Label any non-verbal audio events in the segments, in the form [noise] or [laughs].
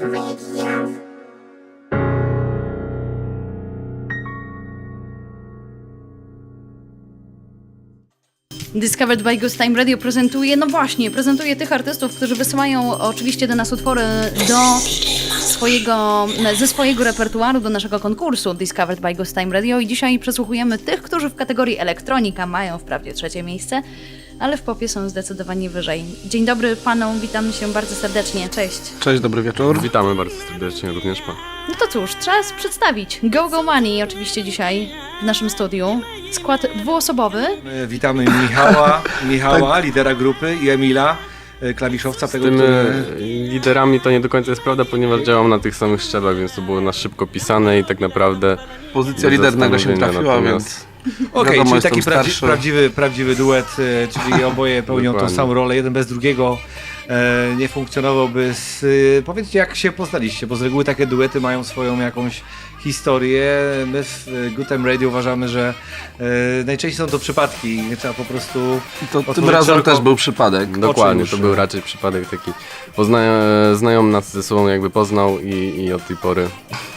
Radio. Discovered by Ghost Time Radio prezentuje, no właśnie, prezentuje tych artystów, którzy wysyłają oczywiście do nas utwory do swojego, ze swojego repertuaru do naszego konkursu Discovered by Ghost Time Radio i dzisiaj przesłuchujemy tych, którzy w kategorii elektronika mają wprawdzie trzecie miejsce, ale w popie są zdecydowanie wyżej. Dzień dobry panom, witamy się bardzo serdecznie, cześć. Cześć, dobry wieczór. Witamy bardzo serdecznie również pan. No to cóż, trzeba przedstawić Go Go Money oczywiście dzisiaj w naszym studiu. Skład dwuosobowy, E, Witamy Michała, [laughs] Michała, lidera grupy i Emila, e, klawiszowca Z tego, tymi który... liderami to nie do końca jest prawda, ponieważ działam na tych samych szczeblach, więc to było na szybko pisane i tak naprawdę... Pozycja lider nagle się trafiła, natomiast- więc Okej, wiadomo, czyli taki prawdzi prawdziwy, prawdziwy duet, e, czyli [laughs] oboje pełnią tą samą rolę, jeden bez drugiego e, nie funkcjonowałby. Z, e, powiedzcie, jak się poznaliście, bo z reguły takie duety mają swoją jakąś historię. My w e, Good Time Radio uważamy, że e, najczęściej są to przypadki, trzeba po prostu... to tym razem szeroko- też był przypadek. Dokładnie, to był raczej przypadek taki. Pozna... Znajomy nas ze sobą jakby poznał i, i od tej pory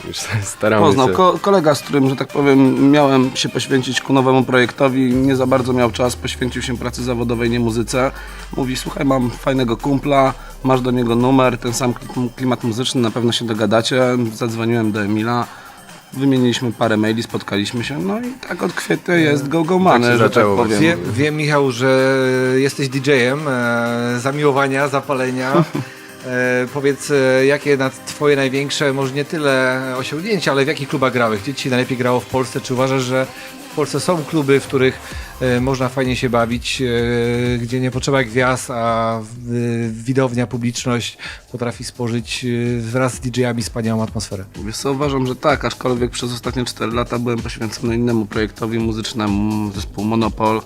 już [laughs] staramy Poznał się... ko kolega, z którym, że tak powiem, miałem się poświęcić ku nowemu projektowi. Nie za bardzo miał czas, poświęcił się pracy zawodowej, nie muzyce. Mówi, słuchaj, mam fajnego kumpla, masz do niego numer, ten sam kli- klimat muzyczny, na pewno się dogadacie. Zadzwoniłem do Emila. Wymieniliśmy parę maili, spotkaliśmy się, no i tak od kwietnia jest Go Go że tak zaczęło powiem. Wiem, wiem Michał, że jesteś DJ-em, e, zamiłowania, zapalenia. [laughs] E, powiedz, e, jakie na twoje największe, może nie tyle osiągnięcia, ale w jakich klubach grałeś? Gdzie ci najlepiej grało w Polsce? Czy uważasz, że w Polsce są kluby, w których e, można fajnie się bawić, e, gdzie nie potrzeba gwiazd, a w- widownia, publiczność potrafi spożyć e, wraz z DJ-ami wspaniałą atmosferę? Wiesz co, uważam, że tak, aczkolwiek przez ostatnie 4 lata byłem poświęcony innemu projektowi muzycznemu, zespół Monopol.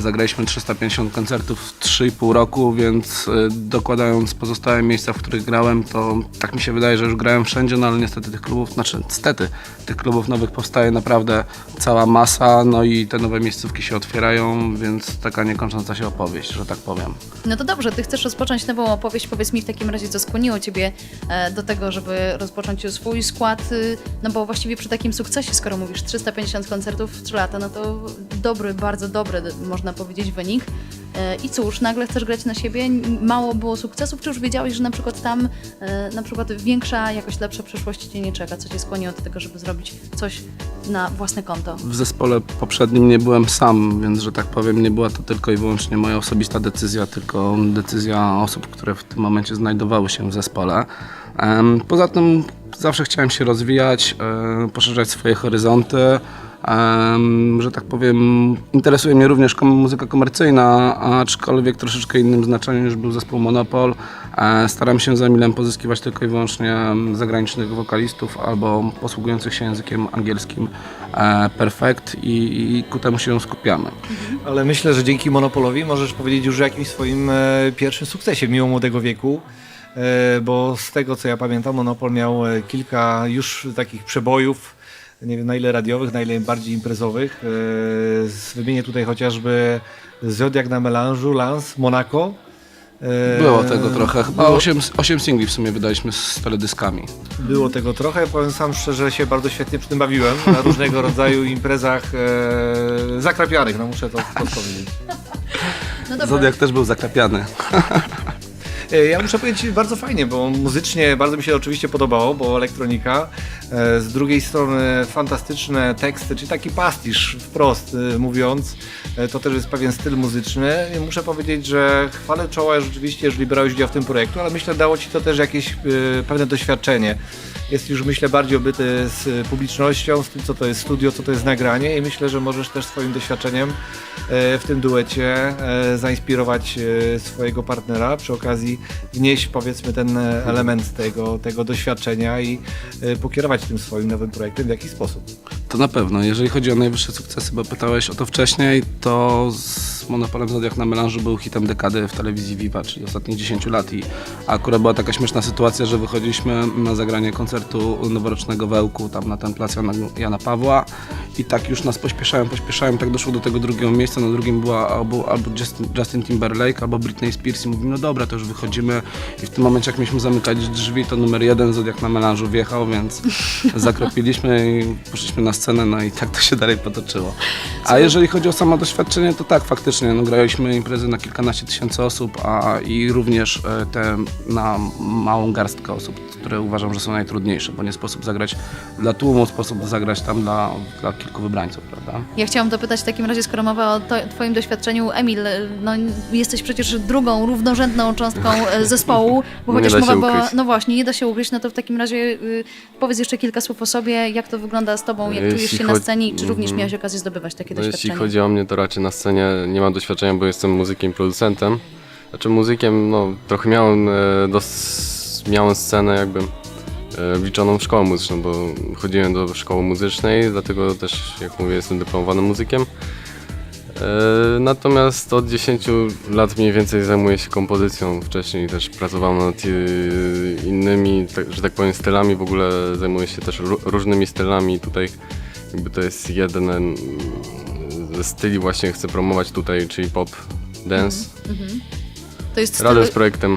Zagraliśmy 350 koncertów w 3,5 roku, więc y, dokładając pozostałe miejsca, w których grałem, to tak mi się wydaje, że już grałem wszędzie, no ale niestety tych klubów, znaczy niestety, tych klubów nowych powstaje naprawdę cała masa, no i te nowe miejscówki się otwierają, więc taka niekończąca się opowieść, że tak powiem. No to dobrze, ty chcesz rozpocząć nową opowieść. Powiedz mi w takim razie, co skłoniło ciebie e, do tego, żeby rozpocząć swój skład. y, No bo właściwie przy takim sukcesie, skoro mówisz 350 koncertów w 3 lata, no to dobry, bardzo dobry, można powiedzieć, wynik. E, I cóż, nagle chcesz grać na siebie, mało było sukcesów, czy już wiedziałeś, że na przykład tam e, na przykład większa, jakoś lepsza przyszłość cię nie czeka? Co cię skłoniło do tego, żeby zrobić coś na własne konto? W zespole poprzednim nie byłem sam, więc że tak powiem, nie była to tylko i wyłącznie moja osobista decyzja, tylko decyzja osób, które w tym momencie znajdowały się w zespole. Poza tym zawsze chciałem się rozwijać, e, poszerzać swoje horyzonty. Że tak powiem, interesuje mnie również muzyka komercyjna, aczkolwiek troszeczkę innym znaczeniu niż był zespół Monopol. E, Staram się z Emilem pozyskiwać tylko i wyłącznie zagranicznych wokalistów albo posługujących się językiem angielskim e, perfekt i, i ku temu się skupiamy. Ale myślę, że dzięki Monopolowi możesz powiedzieć już o jakimś swoim e, pierwszym sukcesie, mimo młodego wieku. Bo z tego co ja pamiętam, Monopol miał kilka już takich przebojów, nie wiem na ile radiowych, na ile bardziej imprezowych. E, z- wymienię tutaj chociażby Zodiak na melanżu, Lans, Monaco. E, Było tego trochę, chyba było- 8, 8 singli w sumie wydaliśmy z teledyskami. Było tego trochę. Powiem sam szczerze, się bardzo świetnie przy tym bawiłem na różnego [laughs] rodzaju imprezach e, zakrapianych, no muszę to wprost powiedzieć. No. Zodiak też był zaklapiany. [laughs] E, Ja muszę powiedzieć bardzo fajnie, bo muzycznie bardzo mi się oczywiście podobało, bo elektronika. E, Z drugiej strony fantastyczne teksty, czyli taki pastisz wprost e, mówiąc. To też jest pewien styl muzyczny. Muszę powiedzieć, że chwalę czoła rzeczywiście, jeżeli brałeś udział w tym projektu, ale myślę, dało Ci to też jakieś pewne doświadczenie. Jest już myślę bardziej obyty z publicznością, z tym co to jest studio, co to jest nagranie i myślę, że możesz też swoim doświadczeniem e, w tym duecie e, zainspirować e, swojego partnera, przy okazji wnieść powiedzmy ten element tego, tego doświadczenia i pokierować tym swoim nowym projektem w jakiś sposób. To na pewno. Jeżeli chodzi o najwyższe sukcesy, bo pytałeś o to wcześniej, to z Monopolem Zodiak na melanżu był hitem dekady w telewizji Viva, czyli ostatnich 10 lat. I akurat była taka śmieszna sytuacja, że wychodziliśmy na zagranie koncertu noworocznego w Ełku, tam na ten plac Jana, Jana Pawła. I tak już nas pośpieszałem, pośpieszałem, tak doszło do tego drugiego miejsca, na drugim była albo, albo Justin, Justin Timberlake, albo Britney Spears. I mówimy, no dobra, to już wychodzimy. I w tym momencie jak mieliśmy zamykać drzwi, to numer jeden Zodiak na melanżu wjechał, więc [laughs] zakropiliśmy i poszliśmy na scenę, no i tak to się dalej potoczyło. A jeżeli chodzi o samo doświadczenie, to tak, faktycznie, no, graliśmy imprezy na kilkanaście tysięcy osób, a i również e, te na małą garstkę osób, które uważam, że są najtrudniejsze, bo nie sposób zagrać dla tłumu, sposób zagrać tam dla, dla kilku wybrańców, prawda? Ja chciałam dopytać w takim razie, skoro mowa o to, Twoim doświadczeniu, Emil, no jesteś przecież drugą, równorzędną cząstką e, zespołu, bo [laughs] Nie chociaż da się mowa była, ukryć. no właśnie, nie da się ukryć, no to w takim razie y, powiedz jeszcze kilka słów o sobie, jak to wygląda z Tobą, jak Jeśli czujesz się na chodzi- scenie i czy również Mhm. miałeś okazję zdobywać takie No, jeśli doświadczenie? chodzi o mnie, to raczej na scenie nie mam doświadczenia, bo jestem muzykiem, producentem. Znaczy muzykiem, no trochę miałem, e, dos, miałem scenę jakby e, wliczoną w szkołę muzyczną, bo chodziłem do szkoły muzycznej, dlatego też, jak mówię, jestem dyplomowanym muzykiem. E, Natomiast od 10 lat mniej więcej zajmuję się kompozycją. Wcześniej też pracowałem nad e, innymi, tak, że tak powiem, stylami. W ogóle zajmuję się też ró- różnymi stylami. Tutaj jakby to jest jeden ze styli właśnie chcę promować tutaj, czyli pop, dance. To jest styl, Razem z projektem.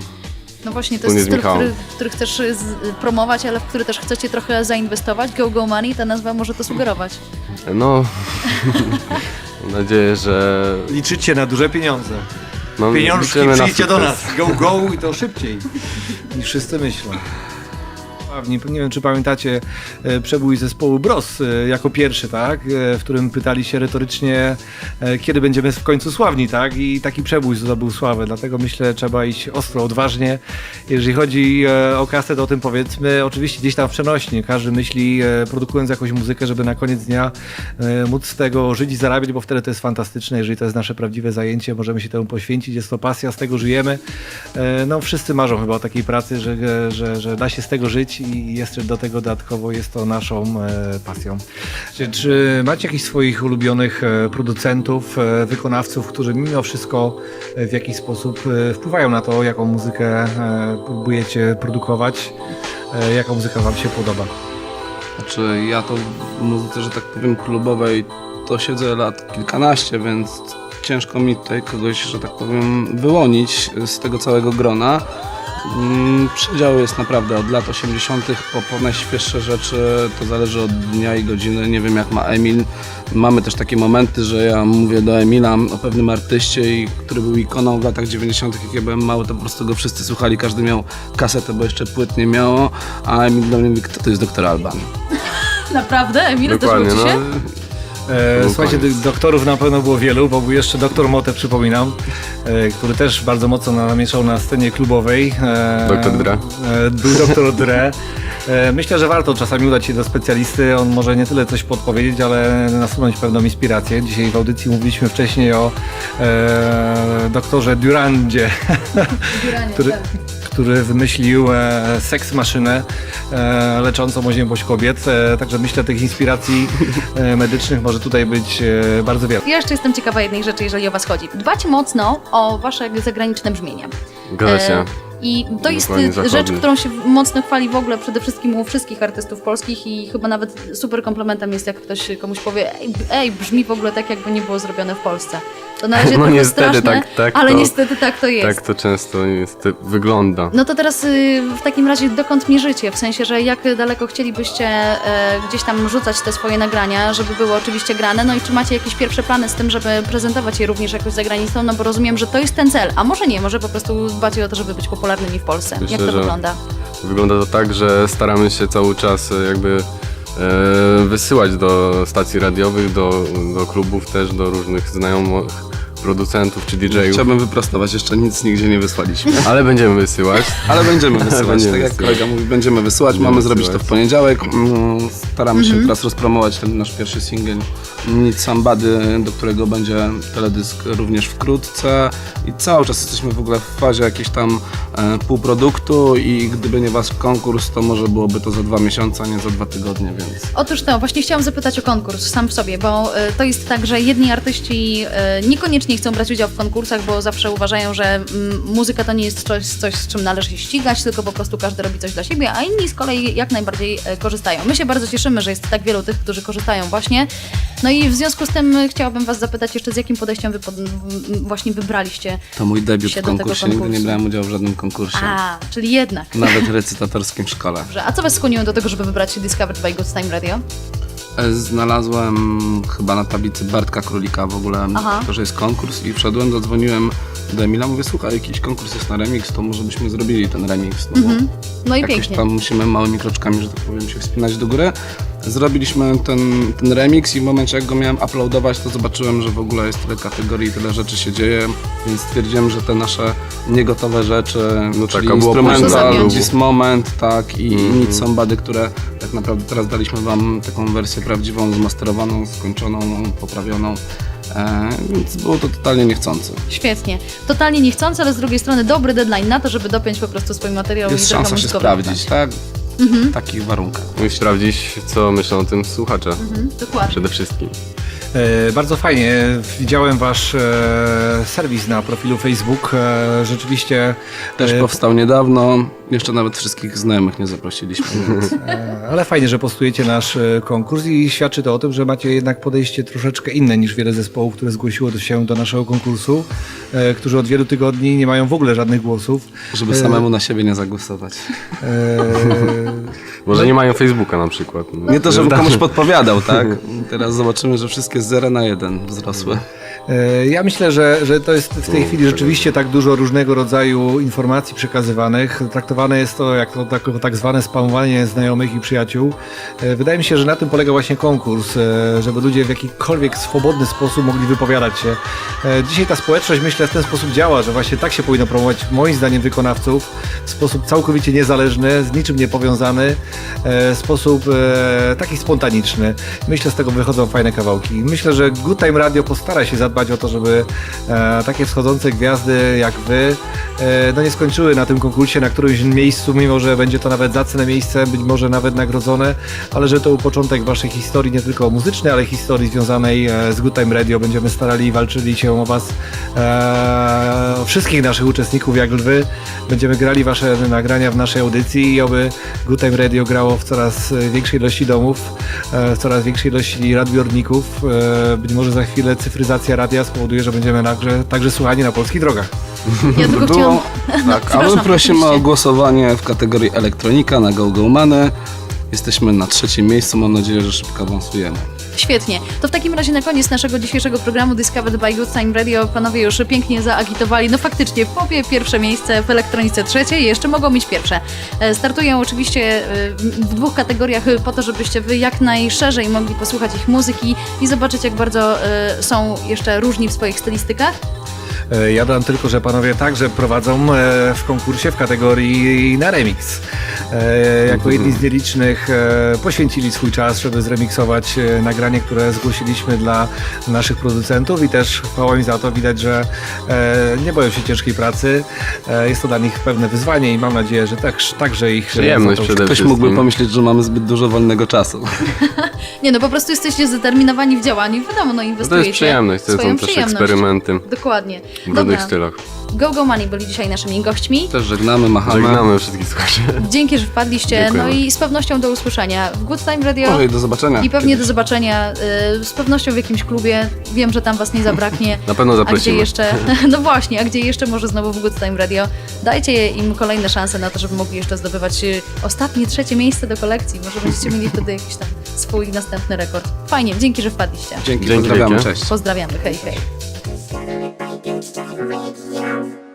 no właśnie, to jest styl, który, który chcesz z, promować, ale w który też chcecie trochę zainwestować. Go Go Money, ta nazwa może to sugerować. No, [laughs] mam nadzieję, że Liczycie na duże pieniądze. no, Pieniążki liczymy na przyjdźcie do sukces. nas. Go, go i to szybciej niż wszyscy myślą. Nie, wiem, czy pamiętacie e, przebój zespołu Bros e, jako pierwszy, tak? E, W którym pytali się retorycznie, kiedy będziemy w końcu sławni, tak? I taki przebój zdobył sławę, dlatego myślę, trzeba iść ostro, odważnie. Jeżeli chodzi o kasę, to o tym powiedzmy, oczywiście gdzieś tam w przenośni. Każdy myśli, produkując jakąś muzykę, żeby na koniec dnia móc z tego żyć i zarabiać, bo wtedy to jest fantastyczne, jeżeli to jest nasze prawdziwe zajęcie, możemy się temu poświęcić, jest to pasja, z tego żyjemy. No wszyscy marzą chyba o takiej pracy, że, że, że da się z tego żyć i jeszcze do tego dodatkowo jest to naszą e, pasją. Czy, czy macie jakichś swoich ulubionych e, producentów, e, wykonawców, którzy mimo wszystko w jakiś sposób wpływają na to, jaką muzykę próbujecie produkować, jaka muzyka wam się podoba? Znaczy ja to w muzyce, że tak powiem, klubowej to siedzę lat kilkanaście, więc ciężko mi tutaj kogoś, że tak powiem, wyłonić z tego całego grona. Mm, Przedział jest naprawdę od lat 80. po, po najświeższe rzeczy, to zależy od dnia i godziny. Nie wiem jak ma Emil. Mamy też takie momenty, że ja mówię do Emila o pewnym artyście, i- który był ikoną w latach 90. Jak ja byłem mały, to po prostu go wszyscy słuchali, każdy miał kasetę, bo jeszcze płyt nie miało, a Emil do mnie mówi, kto to jest doktor Alban? [laughs] Naprawdę? Emil, też Dokładnie, był no. się? E, słuchajcie, koniec. doktorów na pewno było wielu, bo był jeszcze doktor Motę, przypominam, e, który też bardzo mocno namieszał na scenie klubowej. E, Doktor Dre. E, był doktor Dre. E, myślę, że warto czasami udać się do specjalisty. On może nie tyle coś podpowiedzieć, ale nasunąć pewną inspirację. Dzisiaj w audycji mówiliśmy wcześniej o e, doktorze Durandzie, Duranie, który, tak. Który wymyślił e, seks maszynę e, leczącą oziębłość kobiet. E, także myślę, tych inspiracji e, medycznych może tutaj być e, bardzo wiele. Ja jeszcze jestem ciekawa jednej rzeczy, jeżeli o Was chodzi. Dbacie mocno o Wasze zagraniczne brzmienie. Zgadza się. E, I to jest Dokładnie rzecz, którą się mocno chwali w ogóle przede wszystkim u wszystkich artystów polskich i chyba nawet super komplementem jest, jak ktoś komuś powie, ej, ej brzmi w ogóle tak, jakby nie było zrobione w Polsce. To na razie No niestety straszne, tak- tak ale to- niestety tak to jest. Tak to często niestety wygląda. No to teraz y, w takim razie dokąd mierzycie? W sensie, że jak daleko chcielibyście e, gdzieś tam rzucać te swoje nagrania, żeby były oczywiście grane? No i czy macie jakieś pierwsze plany z tym, żeby prezentować je również jakoś za granicą? No bo rozumiem, że to jest ten cel, a może nie, może po prostu dbacie o to, żeby być popularnymi w Polsce. Myślę, jak to wygląda? Wygląda to tak, że staramy się cały czas e, jakby e, wysyłać do stacji radiowych, do, do klubów też, do różnych znajomych producentów czy DJ-ów. Chciałbym wyprostować, jeszcze nic nigdzie nie wysłaliśmy. [laughs] Ale będziemy wysyłać. Ale będziemy wysyłać, Będziemy tak jak wysyłać. kolega mówi, będziemy wysyłać. Będziemy Mamy zrobić to wysyłać. w poniedziałek. Mm, Staramy się teraz rozpromować ten nasz pierwszy singiel Need Somebody, do którego będzie teledysk również wkrótce. I cały czas jesteśmy w ogóle w fazie jakiejś tam e, półproduktu i gdyby nie wasz konkurs, to może byłoby to za dwa miesiące, a nie za dwa tygodnie, więc... Otóż to, właśnie chciałam zapytać o konkurs sam w sobie, bo e, to jest tak, że jedni artyści e, niekoniecznie chętniej chcą brać udział w konkursach, bo zawsze uważają, że mm, muzyka to nie jest coś, coś, z czym należy się ścigać, tylko po prostu każdy robi coś dla siebie, a inni z kolei jak najbardziej e, korzystają. My się bardzo cieszymy, że jest tak wielu tych, którzy korzystają właśnie. No i w związku z tym e, chciałabym Was zapytać jeszcze, z jakim podejściem Wy pod, właśnie wybraliście To mój debiut w konkursie, nigdy nie brałem udziału w żadnym konkursie. A, czyli jednak. Nawet recytatorskim w szkole. Dobrze. A co Was skłoniło do tego, żeby wybrać się Discovered by Good Time Radio? E, Znalazłem chyba na tablicy Bartka Królika w ogóle, Aha. to, że jest konkurs i wszedłem, zadzwoniłem do Emila, mówię, słuchaj, jakiś konkurs jest na remix, to może byśmy zrobili ten remix, no bo No i jakoś pięknie. tam musimy małymi kroczkami, że tak powiem, się wspinać do góry. Zrobiliśmy ten, ten remix i w momencie jak go miałem uploadować, to zobaczyłem, że w ogóle jest tyle kategorii, tyle rzeczy się dzieje, więc stwierdziłem, że te nasze niegotowe rzeczy, No czyli tak, a było Można instrumental. This Moment, tak, i Mhm. Need Somebody, które tak naprawdę teraz daliśmy wam taką wersję prawdziwą, zmasterowaną, skończoną, poprawioną, e, więc było to totalnie niechcące. Świetnie. Totalnie niechcący, ale z drugiej strony dobry deadline na to, żeby dopiąć po prostu swój materiał Jest i szansa się sprawdzić, tak? Mhm. W takich warunkach. I sprawdzić, co myślą o tym słuchacze. Mhm, dokładnie. Przede wszystkim. E, bardzo fajnie. Widziałem wasz e, serwis na profilu Facebook. E, rzeczywiście. Też powstał niedawno, jeszcze nawet wszystkich znajomych nie zaprosiliśmy, [laughs] więc Ale fajnie, że postujecie nasz konkurs i świadczy to o tym, że macie jednak podejście troszeczkę inne niż wiele zespołów, które zgłosiło się do naszego konkursu, którzy od wielu tygodni nie mają w ogóle żadnych głosów. żeby samemu na siebie nie zagłosować. Może nie mają Facebooka na przykład. No. Nie to, żebym komuś podpowiadał, tak? [laughs] Teraz zobaczymy, że wszystkie z 0 na 1 wzrosły. E, Ja myślę, że, że to jest w tej chwili rzeczywiście tak dużo różnego rodzaju informacji przekazywanych. Traktowane jest to jako tak, tak zwane spamowanie znajomych i przyjaciół. E, Wydaje mi się, że na tym polega właśnie konkurs, e, żeby ludzie w jakikolwiek swobodny sposób mogli wypowiadać się. Dzisiaj ta społeczność myślę w ten sposób działa, że właśnie tak się powinno promować moim zdaniem wykonawców w sposób całkowicie niezależny, z niczym niepowiązany, w sposób taki spontaniczny. Myślę, z tego wychodzą fajne kawałki. Myślę, że Good Time Radio postara się zadbać o to, żeby e, takie wschodzące gwiazdy jak wy e, no nie skończyły na tym konkursie na którymś miejscu, mimo że będzie to nawet zacne miejsce, być może nawet nagrodzone, ale że to był początek waszej historii, nie tylko muzycznej, ale historii związanej e, z Good Time Radio. Będziemy starali i walczyli się o was, e, wszystkich naszych uczestników jak lwy. Będziemy grali wasze nagrania w naszej audycji i oby Good Time Radio grało w coraz większej ilości domów, e, w coraz większej ilości radbiorników. E, Być może za chwilę cyfryzacja radia spowoduje, że będziemy także, także słuchani na polskich drogach. Ja tylko Było, chciałam... tak, a my prosimy o głosowanie w kategorii elektronika na Go Go Money. Jesteśmy na trzecim miejscu, mam nadzieję, że szybko awansujemy. Świetnie. To w takim razie na koniec naszego dzisiejszego programu Discovered by Good Time Radio panowie już pięknie zaagitowali. No faktycznie w popie pierwsze miejsce, w elektronice trzecie jeszcze mogą mieć pierwsze. E, Startują oczywiście e, w dwóch kategoriach e, po to, żebyście wy jak najszerzej mogli posłuchać ich muzyki i zobaczyć jak bardzo są jeszcze różni w swoich stylistykach. E, Ja dodam tylko, że panowie także prowadzą e, w konkursie w kategorii na remix. E, Jako jedni z nielicznych poświęcili swój czas, żeby zremiksować nagranie, które zgłosiliśmy dla naszych producentów i też chwała im za to. Widać, że nie boją się ciężkiej pracy. Jest to dla nich pewne wyzwanie i mam nadzieję, że tak, także ich Przyjemność przede Ktoś mógłby pomyśleć, że mamy zbyt dużo wolnego czasu. [laughs] Nie no, po prostu jesteście zdeterminowani w działaniu. Wiadomo, no No to inwestujecie jest przyjemność, to są też przyjemność. eksperymenty Dokładnie. W różnych Dobra. stylach. Go Go Money byli dzisiaj naszymi gośćmi. Też żegnamy, machamy. Żegnamy wszystkich słuchaczy. Dzięki, że wpadliście. No Dziękujemy. i z pewnością do usłyszenia w Good Time Radio. Może i do zobaczenia. I pewnie do kiedyś. zobaczenia y, z pewnością w jakimś klubie. Wiem, że tam was nie zabraknie. [laughs] Na pewno A gdzie zaprosimy. jeszcze, [laughs] no właśnie, a gdzie jeszcze może znowu w Good Time Radio. Dajcie im kolejne szanse na to, żeby mogli jeszcze zdobywać y, ostatnie, trzecie miejsce do kolekcji. Może będziecie mieli wtedy jakiś tam swój następny rekord. Fajnie, dzięki, że wpadliście. Dzięki, Dzięki pozdrawiamy, wielkie. cześć. Pozdrawiamy, hej, hej. Radio.